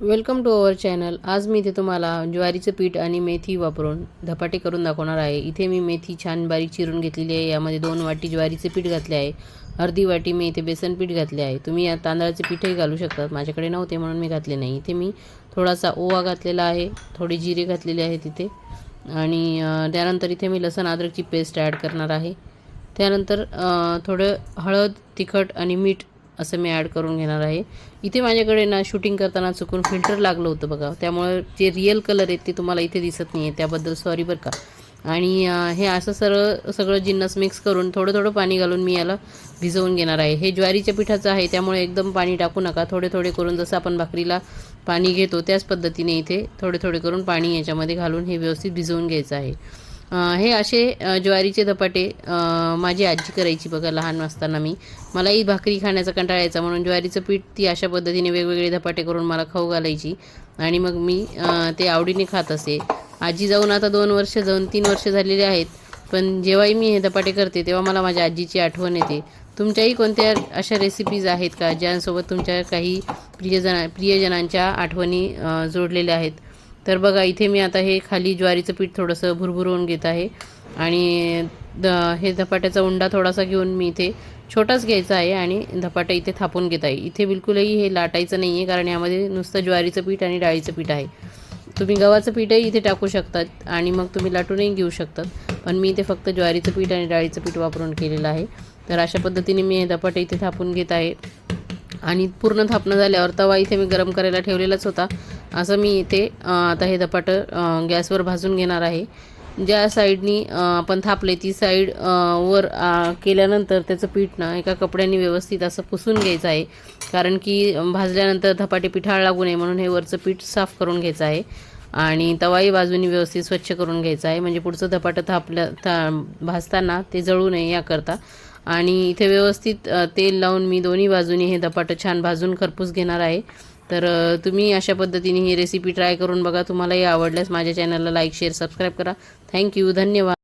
Welcome to our channel आज मी इथे तुम्हाला ज्वारीचं पीठ आणि मेथी वापरून धपाटे करून दाखवणार आहे. इथे मी मेथी छान बारीक चिरून घेतलेली आहे. यामध्ये दोन वाटी ज्वारीचे पीठ घातले आहे. अर्धी वाटी मी इथे बेसन पीठ घातले आहे. तुम्ही या तांदळाचे पीठही घालू शकतात माझ्याकडे नव्हते म्हणून मी घातले नाही. इथे मी थोडासा ओवा घातलेला आहे. थोडे जिरे घातलेले आहेत तिथे आणि त्यानंतर इथे मी लसण अद्रकची पेस्ट ॲड करणार आहे. त्यानंतर थोडं हळद तिखट आणि मीठ असं मी ॲड करून घेणार आहे. इथे माझ्याकडे ना शूटिंग करताना चुकून फिल्टर लागलं होतं बघा. त्यामुळे जे रिअल कलर आहेत ते तुम्हाला इथे दिसत नाही आहे त्याबद्दल सॉरी बरं का. आणि हे असं सरळ सगळं जिन्नस मिक्स करून थोडं थोडं पाणी घालून मी याला भिजवून घेणार आहे. हे ज्वारीच्या पिठाचं आहे त्यामुळे एकदम पाणी टाकू नका. थोडे थोडे करून जसं आपण भाकरीला पाणी घेतो त्याच पद्धतीने इथे थोडे थोडे करून पाणी याच्यामध्ये घालून हे व्यवस्थित भिजवून घ्यायचं आहे. हे असे ज्वारीचे धपाटे माझी आजी करायची बघा लहान असताना मी. मलाही भाकरी खाण्याचा कंटाळा यायचा म्हणून ज्वारीचं पीठ ती अशा पद्धतीने वेगवेगळे धपाटे करून मला खाऊ घालायची. आणि मग मी ते आवडीने खात असे. आजी जाऊन आता दोन वर्ष जाऊन तीन वर्ष झालेले आहेत पण जेव्हाही मी हे धपाटे करते तेव्हा मला माझ्या आजीची आठवण येते. तुमच्याही कोणत्या अशा रेसिपीज आहेत का ज्यांसोबत तुमच्या काही प्रियजना प्रियजनांच्या आठवणी जोडलेल्या आहेत? तर बघा इथे मी आता हे खाली ज्वारीचं पीठ थोडंसं भुरभुरवून घेत आहे. आणि द हे धपाट्याचा उंडा थोडासा घेऊन मी इथे छोटाच घ्यायचा आहे आणि धपाटा इथे थापून घेत आहे. इथे बिलकुलही हे लाटायचं नाही आहे कारण यामध्ये नुसतं ज्वारीचं पीठ आणि डाळीचं पीठ आहे. तुम्ही गव्हाचं पीठही इथे टाकू शकतात आणि मग तुम्ही लाटूनही घेऊ शकतात. पण मी इथे फक्त ज्वारीचं पीठ आणि डाळीचं पीठ वापरून केलेलं आहे. तर अशा पद्धतीने मी हे धपाटे इथे थापून घेत आहे. आणि पूर्ण थापणं झाल्यावर तवा इथे मी गरम करायला ठेवलेलाच होता. असं मी इथे आता हे धपाटं गॅसवर भाजून घेणार आहे. ज्या साईडनी आपण थापले ती साईड वर केल्यानंतर त्याचं पीठ ना एका कपड्याने व्यवस्थित असं पुसून घ्यायचं आहे. कारण की भाजल्यानंतर धपाटे पिठाळ लागू नये म्हणून हे वरचं पीठ साफ करून घ्यायचं आहे. आणि तवाही बाजूनी व्यवस्थित स्वच्छ करून घ्यायचं आहे. म्हणजे पुढचं धपाटं थापल्या था भाजताना ते जळू नये याकरता. आणि इथे व्यवस्थित तेल लावून मी दोन्ही बाजूनी हे धपाटं छान भाजून खरपूस घेणार आहे. तर तुम्ही अशा पद्धतीने ही रेसिपी ट्राय करून बघा. तुम्हालाही आवडल्यास माझ्या चॅनलला लाईक शेअर सबस्क्राईब करा. थँक्यू धन्यवाद.